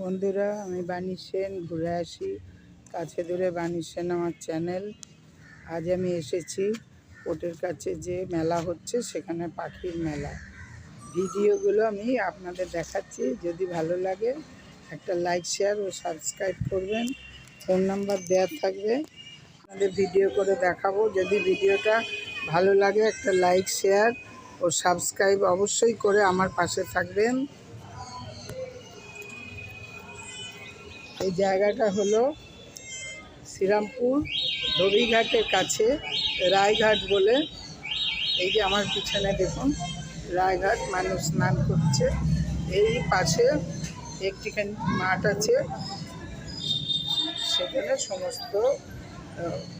বন্ধুরা, আমি বাণী সেন, ঘুরে আসি। কাছে দূরে বাণী সেন আমার চ্যানেল। আজ আমি এসেছি কোর্টের কাছে যে মেলা হচ্ছে, সেখানে পাখির মেলা। ভিডিওগুলো আমি আপনাদের দেখাচ্ছি, যদি ভালো লাগে একটা লাইক, শেয়ার ও সাবস্ক্রাইব করবেন। ফোন নাম্বার দেওয়া থাকবে। আপনাদের ভিডিও করে দেখাবো। যদি ভিডিওটা ভালো লাগে, একটা লাইক, শেয়ার ও সাবস্ক্রাইব অবশ্যই করে আমার পাশে থাকবেন। এই জায়গাটা হলো শ্রীরামপুর ধোবিঘাটের কাছে, রায়ঘাট বলে। এই যে আমার পিছনে দেখুন, রায়ঘাট মানুষ স্নান করছে। এই পাশে একটিখানি মাঠ আছে। সেখানে সমস্ত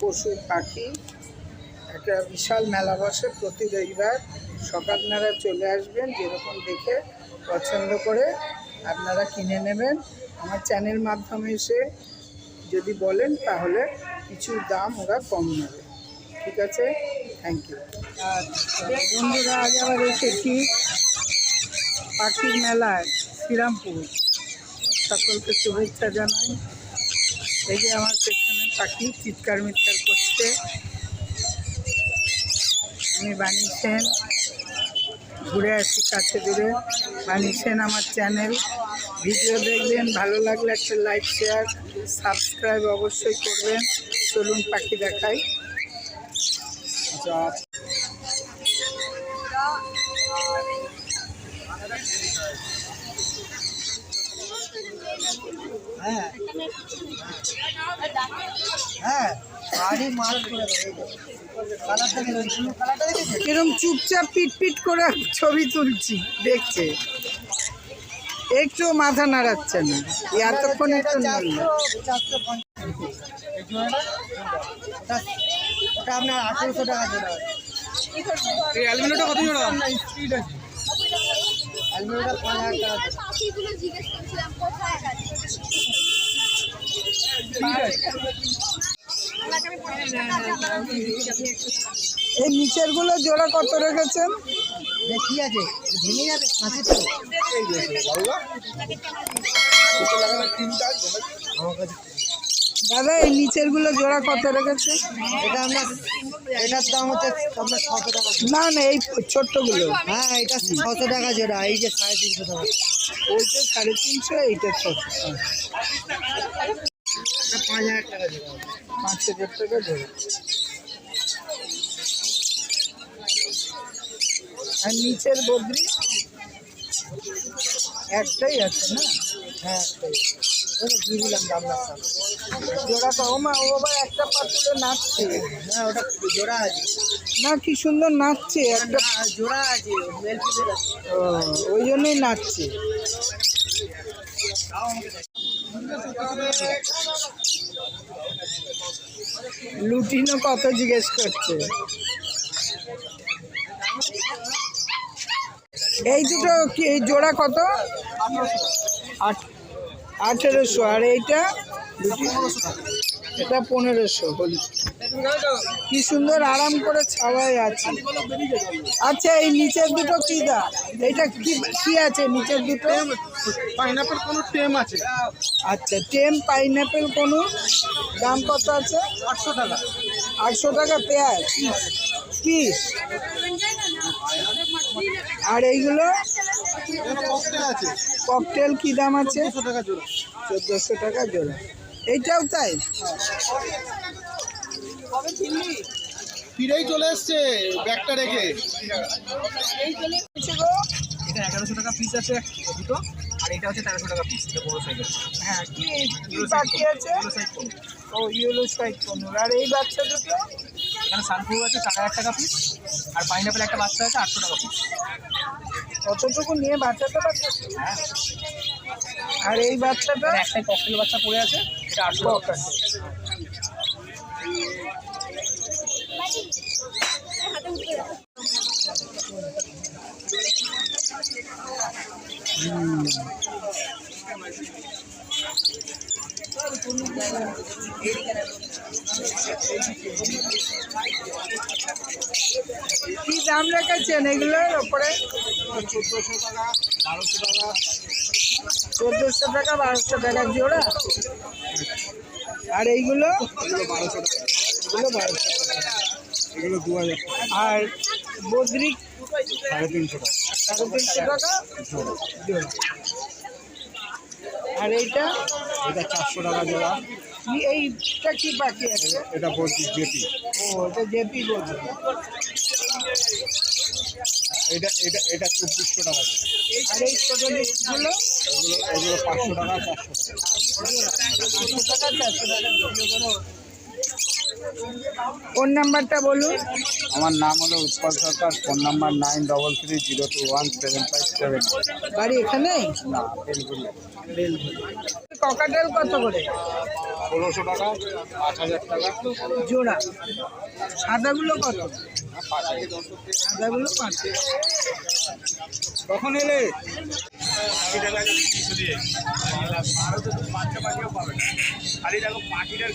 পশু, পাখি, একটা বিশাল মেলা বসে। প্রতি রবিবার সকাল আপনারা চলে আসবেন, যেরকম দেখে পছন্দ করে আপনারা কিনে নেবেন। আমার চ্যানেল মাধ্যমে এসে যদি বলেন, তাহলে কিছু দাম ওরা কম নেবে। ঠিক আছে? থ্যাংক ইউ বন্ধুরা, আজ আবার এসেছি পাখির মেলায়, শ্রীরামপুর। সকলকে শুভেচ্ছা জানাই। এই যে আমার পেছনে পাখি চিৎকার মিৎকার করছে। আমি বানিয়েছেন। ঘুরে আসি কাছে দূরে। বানিয়েছেন আমার চ্যানেল। ভিডিও দেখবেন ভালো লাগলে একটা লাইক শেয়ার সাবস্ক্রাইব অবশ্যই করবেন। চলুন পাখি দেখাই। হ্যাঁ। হ্যাঁ। কিরম চুপচাপ পিট পিট করে ছবি তুলছি দেখছে। একটু মাথা নাড়াচ্ছে না এতক্ষণ একটু আপনার আঠেরোশো টাকা জোড়া এই অ্যালুমিনিয়ামটা কত জোড়া? স্পিড আছে। অ্যালমিনিয়ামটা পাঁচ হাজার টাকা পাখিগুলো জিজ্ঞেস করছিলাম কোথায় গেছে এই নিচেরগুলো জোড়া কত রেখেছেন দেখি আছে ভেঙে যাবে তো দাদা এই নিচেরগুলো জোড়া কত রেখেছে এটা এটার দাম হচ্ছে আপনার ছশো টাকা না না এই ছোট্টগুলো হ্যাঁ এটা ছশো টাকা জোড়া এই যে সাড়ে তিনশো টাকা ওইটা সাড়ে তিনশো এইটা ছশো পাঁচ হাজার টাকা জোড়া পাঁচ হাজার টাকা জোড়া আর নিচের বদ্রি একটাই আছে না? হ্যাঁ ওটা দিয়ে দিলাম জোড়া তো ও মা ও আবার একটা পাতুলে নাচছে। হ্যাঁ ওটা জোড়া আছে? না কি সুন্দর নাচছে একটা জোড়া আছে ওই জন্যই নাচছে। লুটিনো কত জিজ্ঞেস করছে? এই দুটো কি, এই জোড়া কত? আঠেরোশো। আর এইটা? এটা পনেরোশো বলি কি সুন্দর আরাম করে ছাওয়াই আছে। আচ্ছা এই নিচের দুটো কি দা? এইটা কি কি আছে নিচের দুটো? পাইনাপেল কোনো টেম আছে? আচ্ছা টেম পাইনাপেল কোনো দাম কত আছে? আটশো টাকা। আটশো টাকা পেঁয়াজ? পিস আর এইগুলো? ককটেল আছে। ককটেল কি দাম আছে? দুশো টাকা জোড়া। চোদ্দোশো টাকা জোড়া। এইটাও তাই? ফিরেই চলে এসছে ব্যাগটা রেখে। এটা এগারোশো টাকা পিস আছে দুটো। আর এটা হচ্ছে তেরোশো টাকা পিস এটা বড় সাইজের হ্যাঁ কি কি পাখি আছে? ও ইয়েলো সাইড আর এই বাচ্চা দুটো? এখানে সানফ্লাওয়ার আছে চার হাজার টাকা পিস আর পাইনাপেল একটা বাচ্চা আছে আটশো টাকা পিস কতটুকু নিয়ে বাচ্চাতে হ্যাঁ। আর এই বাচ্চাটা? একটা ককটেল বাচ্চা পড়ে আছে এটা আটশো টাকা কি দাম রেখেছেন এগুলোর ওপরে? চোদ্দোশো টাকা বারোশো টাকা। চোদ্দোশো টাকা বারোশো টাকা জোড়া? আর এইগুলো? বারোশো টাকা। এগুলো বারোশো টাকা। এগুলো দু হাজার আর বদ্রিক? সাড়ে তিনশো টাকা। সাড়ে তিনশো টাকা? জোড়া। আর এইটা? এটা চারশো টাকা জোড়া। এইটা কি পাখি আছে? এটা বলছি জেপি। ও এটা জেপি বলছে। এটা এটা এটা চব্বিশশো টাকা আর এই ছোটো এগুলো? পাঁচশো টাকা চারশো টাকা চারশো টাকা। ফোন নাম্বারটা বলুন। আমার নাম হলো Utpal Sarkar phone number nine double three zero two one seven five seven. বাড়ি এখানে? না বেলগুলি ককাটেল কত করে? ষোলোশো টাকা পাঁচ হাজার টাকা। জোড়া। সাদাগুলো কত? সাদাগুলো পাঁচ কখন এলে? খালি দেখো পাখিটার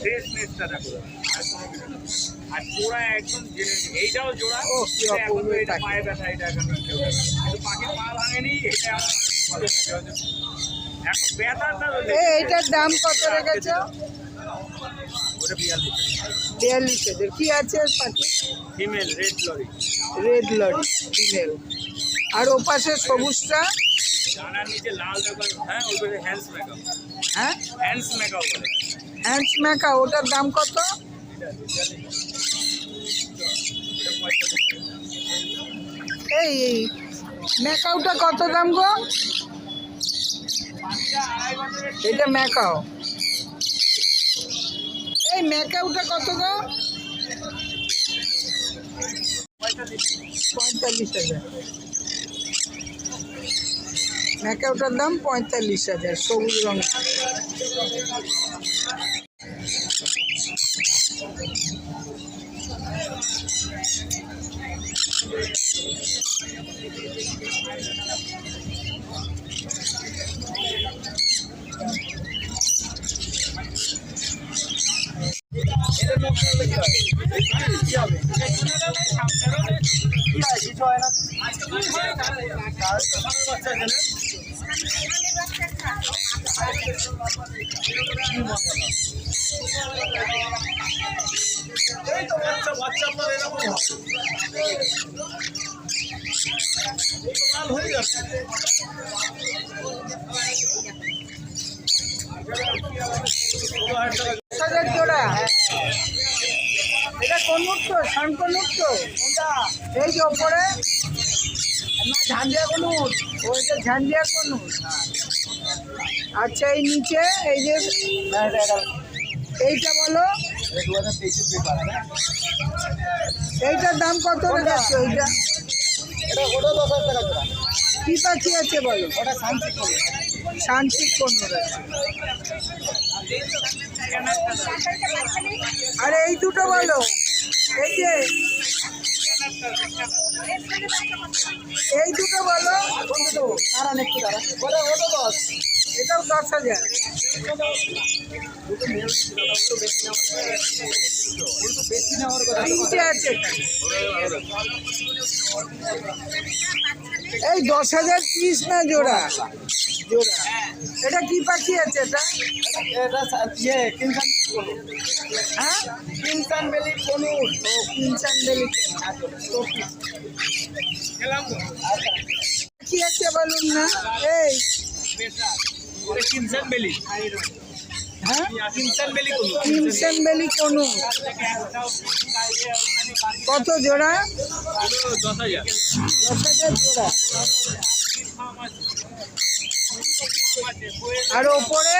ফ্রেশনেসটা দেখো আর কোনো কিছু না। আর জোড়া একদম এইটাও জোড়া এখন তো এটা। পায়ে ব্যথা এটা এখন কেউ কিন্তু পাখির পা ভাঙেনি এটা আমার অনেক ভালো লাগে। এখন ব্যথাটা এইটার দাম কত রেখেছ বিয়াল্লিশ হাজার কি আছে পাখি female red lory red lory female আর ওপাশে সবুজটা। হ্যাঁ হ্যান্ডস হ্যাঁ? ম্যাকা ওটার দাম কত? এই এই ম্যাকাওটা কত দাম গো? এটা ম্যাকাও এই ম্যাকাওটা কত দাম পঁয়তাল্লিশ হাজার। ম্যাকাওটার দাম পঁয়তাল্লিশ হাজার সবুজ রঙের। এটা কোন মুক্ত শান কোন মুক্ত এই যে ওপরে? না, ঝান্ডিয়া কোনুট ওইটা ঝান্ডিয়া কোনুট আচ্ছা এই নিচে, এই যে এইটা বলো। এইটার দাম কত রেখেছো এইটা। এটা ওটা দশ হাজার টাকা জোড়া কি পাখি আছে বলো? ওটা শান্তি করবে শান্তি কোন আছে? আর এই দুটো বলো। এই যে। এই দুটো বলো। দাঁড়ান একটু দাঁড়ান। ওটা ওটা দশ। এটাও দশ হাজার। তিনটে আছে এই দশ হাজার পিস না জোড়া? জোড়া। এটা কি পাখি আছে এটা? এটা ইয়ে কিনসান হ্যাঁ? কিনসান বেলি ও কিনচান বেলি কি আছে বলুন না। এই কিনসান বেলি হ্যাঁ? কিনসান বেলি কোনো? কত জোড়া দশ হাজার দশ হাজার জোড়া? আর ওপরে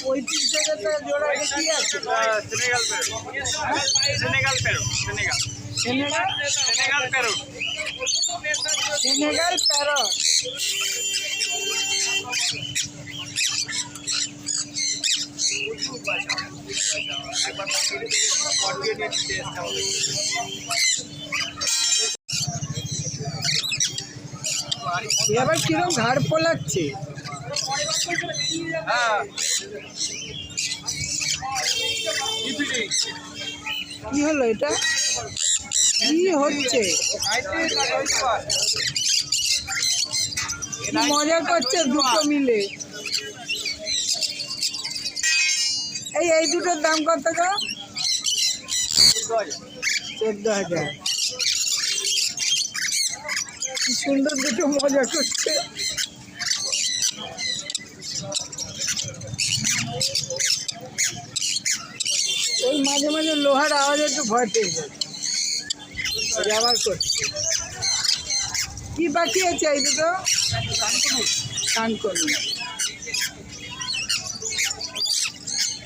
পঁয়ত্রিশ হাজার টাকা জোড়া। কি আছে Senegal Senegal parrot Senegal. Senegal Senegal parrot Senegal parrot এবার কিরম ঘাড় পোলাচ্ছে হ্যাঁ। কি হলো এটা? কি হচ্ছে? মজা করছে দুটো মিলে। এই এই দুটোর দাম কত চোদ্দ হাজার। কি সুন্দর দুটো মজা করছে। ওই মাঝে মাঝে লোহার আওয়াজ একটু ভয় পেয়ে যায় করছে। কি বাকি আছে এই দুটো? কানকনি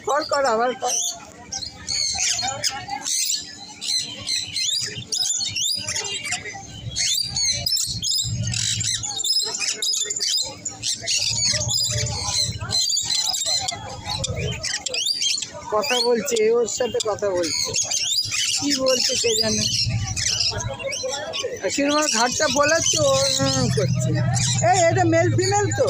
কর কর আবার কর কথা বলছে ওর সাথে কথা বলছে। কি বলছে কে জানে? সিনেমার ঘাটটা ও হুম করছে। এই এটা মেল ফিমেল তো।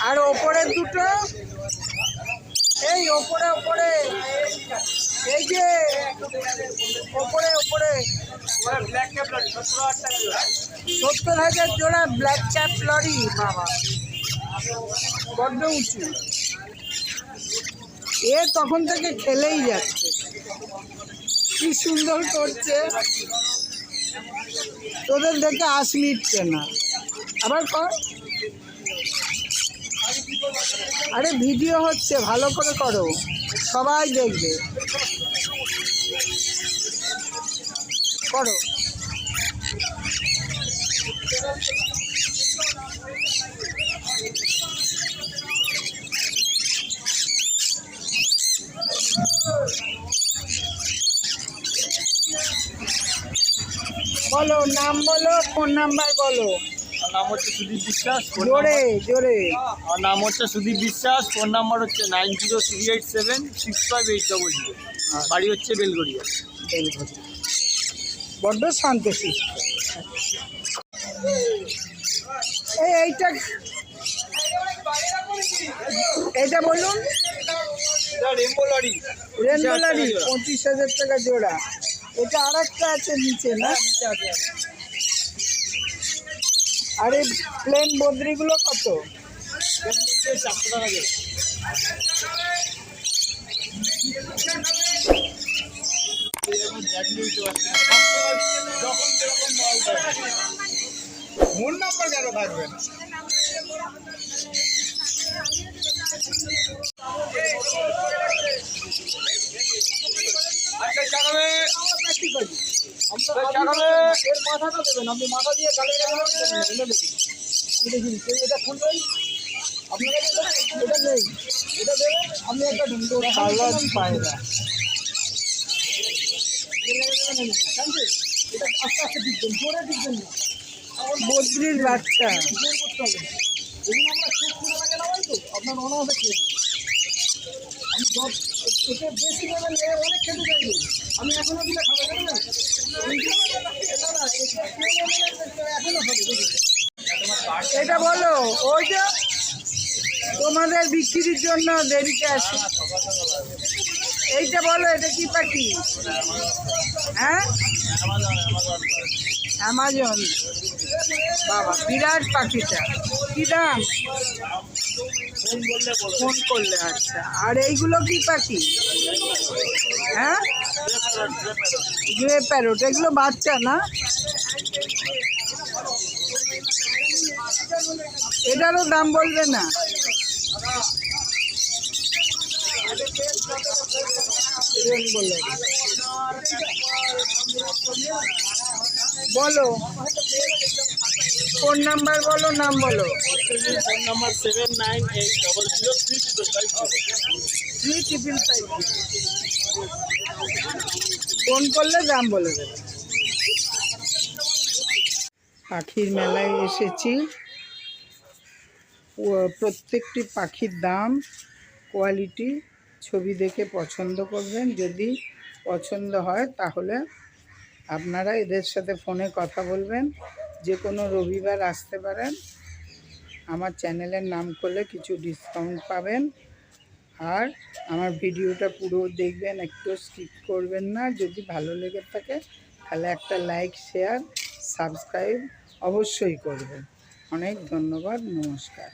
আর ওপরে দুটো। এই, ওপরে ওপরে। এই যে, ওপরে ওপরে। সত্তর হাজার জোড়া ব্ল্যাক ক্যাপ লরি বাবা। বড্ড উঁচু। এ তখন থেকে খেলেই যাচ্ছে। কি সুন্দর করছে। তোদের দেখে আশ মিটছে না। আবার কর। আরে ভিডিও হচ্ছে, ভালো করে করো। সবাই দেখবে। করো। বলো নাম বলো ফোন নাম্বার বলো। নাম হচ্ছে সুদীপ বিশ্বাস জোরে জোরে। আমার নাম হচ্ছে সুদীপ বিশ্বাস ফোন নাম্বার হচ্ছে nine zero three eight seven six five eight double zero. বাড়ি হচ্ছে বেলগড়িয়া। বড্ড শান্ত এইটা এইটা বলুন। রেম্বোলারি রেনবেলারি পঁচিশ হাজার টাকা জোড়া। এটা আর একটা আছে নিচে না? আরে প্লেন বদ্রিগুলো কত? টাকা নাম্বার কেন থাকবে না? মাথাটা দেবেন আপনি মাথা দিয়ে গালে গালে আমি কেউ এটা খুলবেই আপনার এটা- এটা নেই। এটা দেবেন? আপনি একটা ঢুকতে কালার পায়রা এটা আস্তে আস্তে টিকবেন জোরে টিকবেন না। বদ্রির বাচ্চা। জোর করতে হবে। এগুলো আমরা খুব খুলে থাকে না তো আপনার অনাহাসে খেয়ে আমি এটা বলো, ওই যে তোমাদের বিক্রির জন্য দেরিতে আসে। এইটা বলো, এটা কি পাখি? হ্যাঁ? অ্যামাজন। বাবা, বিরাট পাখিটা। কি দাম? ফোন করলে আচ্ছা। আর এইগুলো কি পাখি? হ্যাঁ? গ্রে প্যারোট, এগুলো বাচ্চা না? এটারও দাম বলবে না। বলো বলো। ফোন নাম্বার বলো নাম বলো। Phone number seven nine eight double zero three triple five three triple five phone করলে দাম বলে দেবে। পাখির মেলায় এসেছি। ও প্রত্যেকটি পাখির দাম কোয়ালিটি ছবি দেখে পছন্দ করবেন। যদি পছন্দ হয় তাহলে আপনারা এদের সাথে ফোনে কথা বলবেন। যে কোনো রবিবার আসতে পারেন। আমার চ্যানেলের নাম করলে কিছু ডিসকাউন্ট পাবেন। আর আমার ভিডিওটা পুরো দেখবেন, একটু স্কিপ করবেন না। যদি ভালো লেগে থাকে, তাহলে একটা লাইক শেয়ার সাবস্ক্রাইব অবশ্যই করবেন। অনেক ধন্যবাদ, নমস্কার।